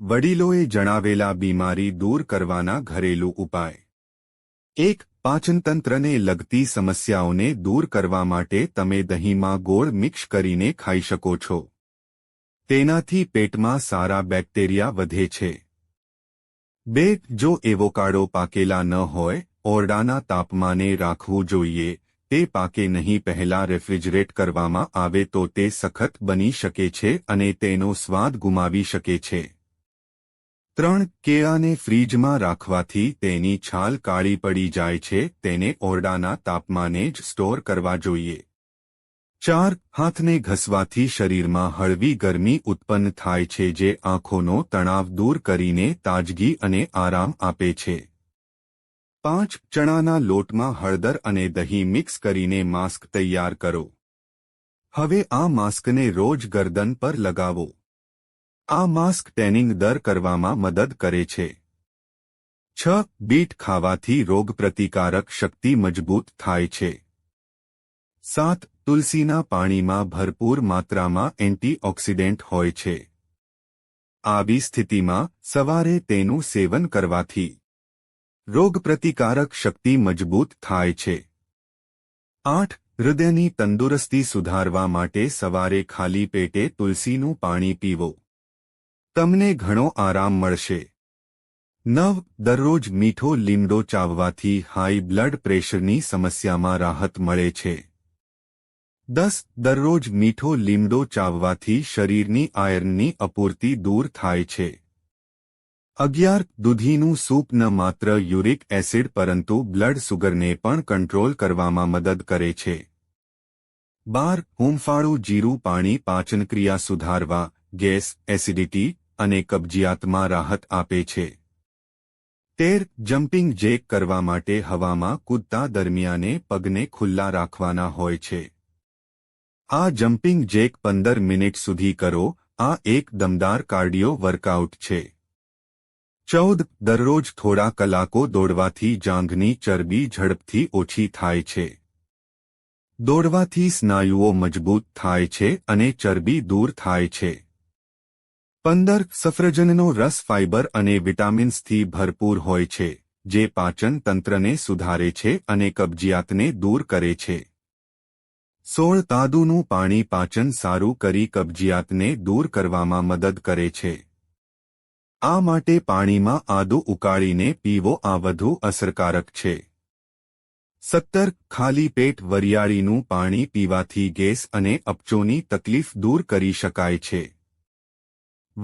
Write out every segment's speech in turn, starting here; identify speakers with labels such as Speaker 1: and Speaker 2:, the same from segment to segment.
Speaker 1: વડીલોએ જણાવેલા બીમારી દૂર કરવાના ઘરેલું ઉપાય. એક, પાચનતંત્રને લગતી સમસ્યાઓને દૂર કરવા માટે તમે દહીંમાં ગોળ મિક્સ કરીને ખાઈ શકો છો. તેનાથી પેટમાં સારા બેક્ટેરિયા વધે છે. બે, જો એવોકાડો પાકેલા ન હોય, ઓરડાના તાપમાને રાખવું જોઈએ, તે પાકે નહીં પહેલા રેફ્રિજરેટ કરવામાં આવે તો તે સખત બની શકે છે અને તેનો સ્વાદ ગુમાવી શકે છે. ત્રણ કેળાને ફ્રીજમાં રાખવાથી તેની છાલ કાળી પડી જાય છે, તેને ઓરડાના તાપમાને જ સ્ટોર કરવા જોઈએ. ચાર, હાથને ઘસવાથી શરીરમાં હળવી ગરમી ઉત્પન્ન થાય છે જે આંખોનો તણાવ દૂર કરીને તાજગી અને આરામ આપે છે. પાંચ, ચણાના લોટમાં હળદર અને દહીં મિક્સ કરીને માસ્ક તૈયાર કરો. હવે આ માસ્કને રોજ ગરદન પર લગાવો. આ માસ્ક ટેનિંગ દર કરવામાં મદદ કરે છે. છ, બીટ ખાવાથી રોગપ્રતિકારક શક્તિ મજબૂત થાય છે. સાત, તુલસીના પાણીમાં ભરપૂર માત્રામાં એન્ટીઓક્સિડન્ટ હોય છે. આવી સ્થિતિમાં સવારે તેનું સેવન કરવાથી રોગપ્રતિકારક શક્તિ મજબૂત થાય છે. આઠ, હૃદયની તંદુરસ્તી સુધારવા માટે સવારે ખાલી પેટે તુલસીનું પાણી પીવો. તમને ઘણો આરામ મળશે. નવ, દરરોજ મીઠો લીમડો ચાવવાથી હાઈ બ્લડ પ્રેશરની સમસ્યામાં રાહત મળે છે. દસ, દરરોજ મીઠો લીમડો ચાવવાથી શરીરની આયર્નની અપૂર્તિ દૂર થાય છે. અગિયાર, દૂધીનું સૂપ ન માત્ર યુરિક એસિડ પરંતુ બ્લડ સુગરને પણ કંટ્રોલ કરવામાં મદદ કરે છે. બાર, હુંફાળું જીરું પાણી પાચનક્રિયા સુધારવા ગેસ, એસિડિટી અને કબજિયાતમાં રાહત આપે છે. તેર, જમ્પિંગ જેક કરવા માટે હવામાં કૂદતા દરમિયાને પગને ખુલ્લા રાખવાના હોય છે. આ જમ્પિંગ જેક પંદર મિનિટ સુધી કરો, આ એક દમદાર કાર્ડિયો વર્કઆઉટ છે. ચૌદ, દરરોજ થોડા કલાકો દોડવાથી જાંઘની ચરબી ઝડપથી ઓછી થાય છે. દોડવાથી સ્નાયુઓ મજબૂત થાય છે અને ચરબી દૂર થાય છે. પંદર સફરજનનો રસ ફાઇબર અને વિટામિન્સથી ભરપૂર હોય છે, જે પાચન તંત્રને સુધારે છે અને કબજિયાતને દૂર કરે છે. સોળ તાદુનું પાણી પાચન સારું કરી કબજિયાતને દૂર કરવામાં મદદ કરે છે. આ માટે પાણીમાં આદુ ઉકાળીને પીવો આ વધુ અસરકારક છે. સત્તર ખાલી પેટ વરિયાળીનું પાણી પીવાથી ગેસ અને અપચોની તકલીફ દૂર કરી શકાય છે.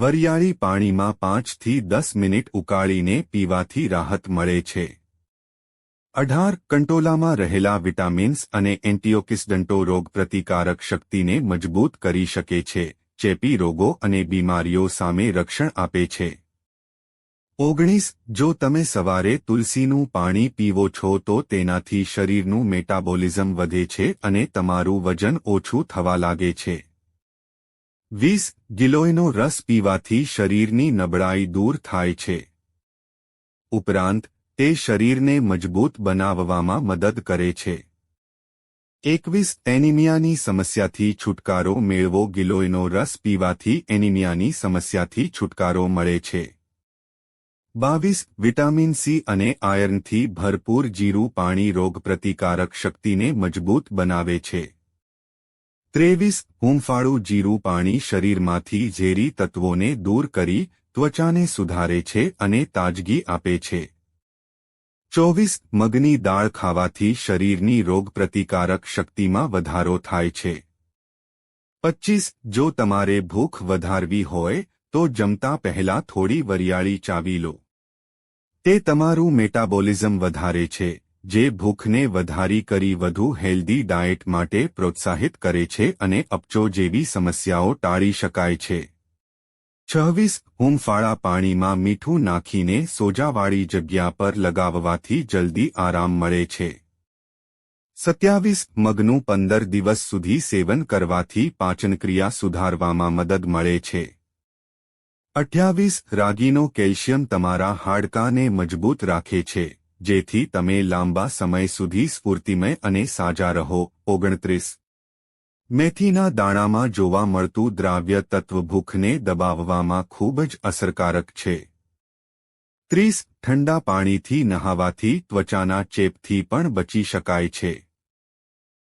Speaker 1: વરિયાળી પાણીમાં પાંચથી દસ મિનિટ ઉકાળીને પીવાથી રાહત મળે છે. અઢાર કંટોલામાં રહેલા વિટામિન્સ અને એન્ટીઓક્સિડન્ટો રોગપ્રતિકારક શક્તિને મજબૂત કરી શકે છે, ચેપી રોગો અને બીમારીઓ સામે રક્ષણ આપે છે. ઓગણીસ, જો તમે સવારે તુલસીનું પાણી પીવો છો તો તેનાથી શરીરનું મેટાબોલિઝમ વધે છે અને તમારું વજન ઓછું થવા લાગે છે. વીસ ગિલોયનો રસ પીવાથી શરીરની નબળાઈ દૂર થાય છે. ઉપરાંત, તે શરીરને મજબૂત બનાવવામાં મદદ કરે છે. એકવીસ એનિમિયાની સમસ્યાથી છુટકારો મેળવો ગિલોયનો રસ પીવાથી એનિમિયાની સમસ્યાથી છુટકારો મળે છે. બાવીસ વિટામિન સી અને આયર્નથી ભરપૂર જીરું પાણી રોગપ્રતિકારક શક્તિને મજબૂત બનાવે છે. ત્રેવીસ હૂંફાળું જીરું પાણી શરીરમાંથી ઝેરી તત્વોને દૂર કરી ત્વચાને સુધારે છે અને તાજગી આપે છે. ચોવીસ મગની દાળ ખાવાથી શરીરની રોગપ્રતિકારક શક્તિમાં વધારો થાય છે. પચ્ચીસ જો તમારે ભૂખ વધારવી હોય તો જમતા પહેલા થોડી વરિયાળી ચાવી લો. તે તમારું મેટાબોલિઝમ વધારે છે. જે ભૂખને વધારી કરી વધુ હેલ્ધી ડાયટ માટે પ્રોત્સાહિત કરે છે અને અપચો જેવી સમસ્યાઓ ટાળી શકાય છે. છવ્વીસ હુમફાળા પાણીમાં મીઠું નાખીને સોજાવાળી જગ્યા પર લગાવવાથી જલ્દી આરામ મળે છે. સત્યાવીસ, મગનું પંદર દિવસ સુધી સેવન કરવાથી પાચનક્રિયા સુધારવામાં મદદ મળે છે. અઠ્યાવીસ, રાગીનો કેલ્શિયમ તમારા હાડકાને મજબૂત રાખે છે. જેથી તમે લાંબા સમય સુધી સ્ફૂર્તિમય અને સાજા રહો. ઓગણત્રીસ. મેથીના દાણામાં જોવા મળતું દ્રાવ્ય તત્વ ભૂખને દબાવવામાં ખૂબ જ અસરકારક છે. ત્રીસ. ઠંડા પાણીથી નહાવાથી ત્વચાના ચેપથી પણ બચી શકાય છે.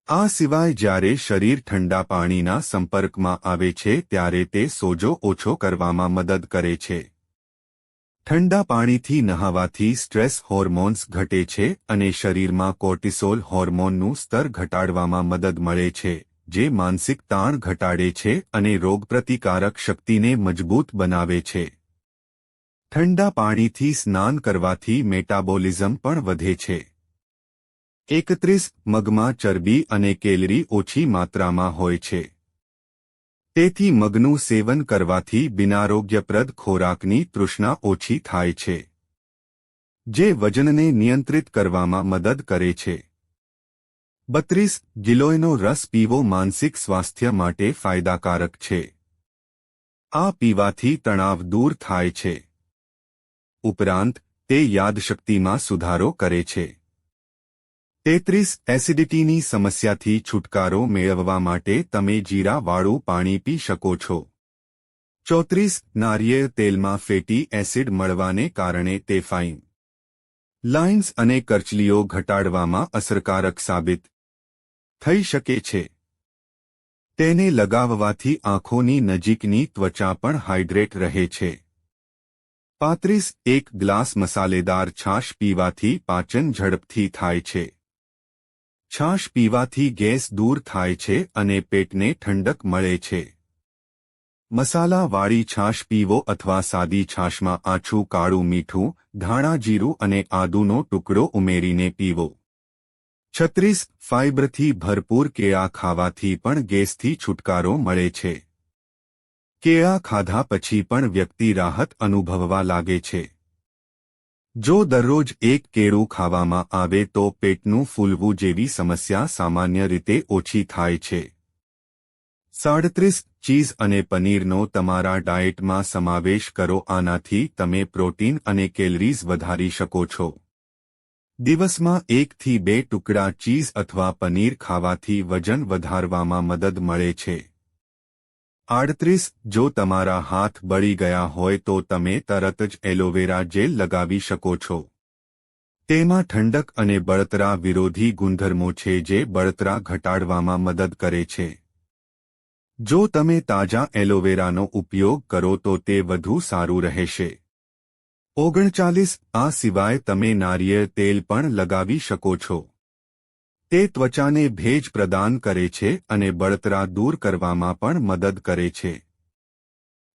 Speaker 1: આ સિવાય જ્યારે શરીર ઠંડા પાણીના સંપર્કમાં આવે છે, ત્યારે તે સોજો ઓછો કરવામાં મદદ કરે છે. ઠંડા પાણીથી નહાવાથી સ્ટ્રેસ હોર્મોન્સ ઘટે છે અને શરીરમાં કોર્ટિસોલ હોર્મોનનું સ્તર ઘટાડવામાં મદદ મળે છે, જે માનસિક તાણ ઘટાડે છે અને રોગપ્રતિકારક શક્તિને મજબૂત બનાવે છે. ઠંડા પાણીથી સ્નાન કરવાથી મેટાબોલિઝમ પણ વધે છે. એકત્રીસ, મગમાં ચરબી અને કેલરી ઓછી માત્રામાં હોય છે. તેથી મગનું સેવન કરવાથી બિનારોગ્યપ્રદ ખોરાકની તૃષ્ણા ઓછી થાય છે, જે વજનને નિયંત્રિત કરવામાં મદદ કરે છે. બત્રીસ, ગિલોયનો રસ પીવો માનસિક સ્વાસ્થ્ય માટે ફાયદાકારક છે. આ પીવાથી તણાવ દૂર થાય છે. ઉપરાંત, તે યાદશક્તિમાં સુધારો કરે છે. તેત્રીસ એસિડિટીની સમસ્યાથી છુટકારો મેળવવા માટે તમે જીરાવાળું પાણી પી શકો છો. ચોત્રીસ, નારિયેળ તેલમાં ફેટી એસિડ મળવાને કારણે તે ફાઇન. લાઇન્સ અને કરચલીઓ ઘટાડવામાં અસરકારક સાબિત થઈ શકે છે. તેને લગાવવાથી આંખોની નજીકની ત્વચા પણ હાઇડ્રેટ રહે છે. પાંત્રીસ, એક ગ્લાસ મસાલેદાર છાશ પીવાથી પાચન ઝડપથી થાય છે. છાશ પીવાથી ગેસ દૂર થાય છે અને પેટને ઠંડક મળે છે. મસાલાવાળી છાશ પીવો અથવા સાદી છાશમાં આછું, કાળું મીઠું, ધાણા જીરું અને આદુનો ટુકડો ઉમેરીને પીવો. છત્રીસ, ફાઇબરથી ભરપૂર કેળા ખાવાથી પણ ગેસથી છુટકારો મળે છે. કેળા ખાધા પછી પણ વ્યક્તિ રાહત અનુભવવા લાગે છે. જો દરરોજ એક કેળું ખાવામાં આવે તો પેટનું ફૂલવું જેવી સમસ્યા સામાન્ય રીતે ઓછી થાય છે. સાડત્રીસ ચીઝ અને પનીરનો તમારા ડાયેટમાં સમાવેશ કરો. આનાથી તમે પ્રોટીન અને કેલરીઝ વધારી શકો છો. દિવસમાં એકથી બે ટુકડા ચીઝ અથવા પનીર ખાવાથી વજન વધારવામાં મદદ મળે છે. આડત્રીસ, જો તમારા હાથ બળી ગયા હોય તો તમે તરત જ એલોવેરા જેલ લગાવી શકો છો. તેમાં ઠંડક અને બળતરા વિરોધી ગુણધર્મો છે જે બળતરા ઘટાડવામાં મદદ કરે છે. જો તમે તાજા એલોવેરાનો ઉપયોગ કરો તો તે વધુ સારું રહેશે. ઓગણચાલીસ, આ સિવાય તમે નારિયેળ તેલ પણ લગાવી શકો છો. તે ત્વચાને ભેજ પ્રદાન કરે છે અને બળતરા દૂર કરવામાં પણ મદદ કરે છે.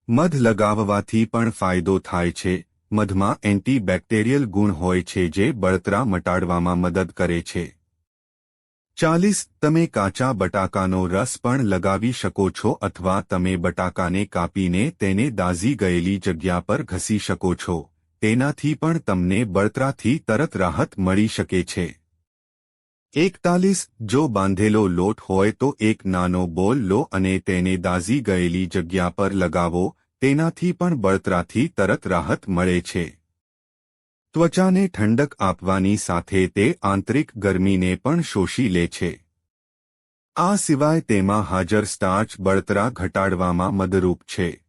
Speaker 1: મધ લગાવવાથી પણ ફાયદો થાય છે. મધમાં એન્ટીબેક્ટેરિયલ ગુણ હોય છે જે બળતરા મટાડવામાં મદદ કરે છે. ચાલીસ, તમે કાચા બટાકાનો રસ પણ લગાવી શકો છો અથવા તમે બટાકાને કાપીને તેને દાઝી ગયેલી જગ્યા પર ઘસી શકો છો. તેનાથી પણ તમને બળતરાથી તરત રાહત મળી શકે છે. એકતાલીસ, જો બાંધેલો લોટ હોય તો એક નાનો બોલ લો અને તેને દાઝી ગયેલી જગ્યા પર લગાવો, તેનાથી પણ બળતરાથી તરત રાહત મળે છે. ત્વચાને ઠંડક આપવાની સાથે તે આંતરિક ગરમીને પણ શોષી લે છે. આ સિવાય તેમાં હાજર સ્ટાર્ચ બળતરા ઘટાડવામાં મદરૂપ છે.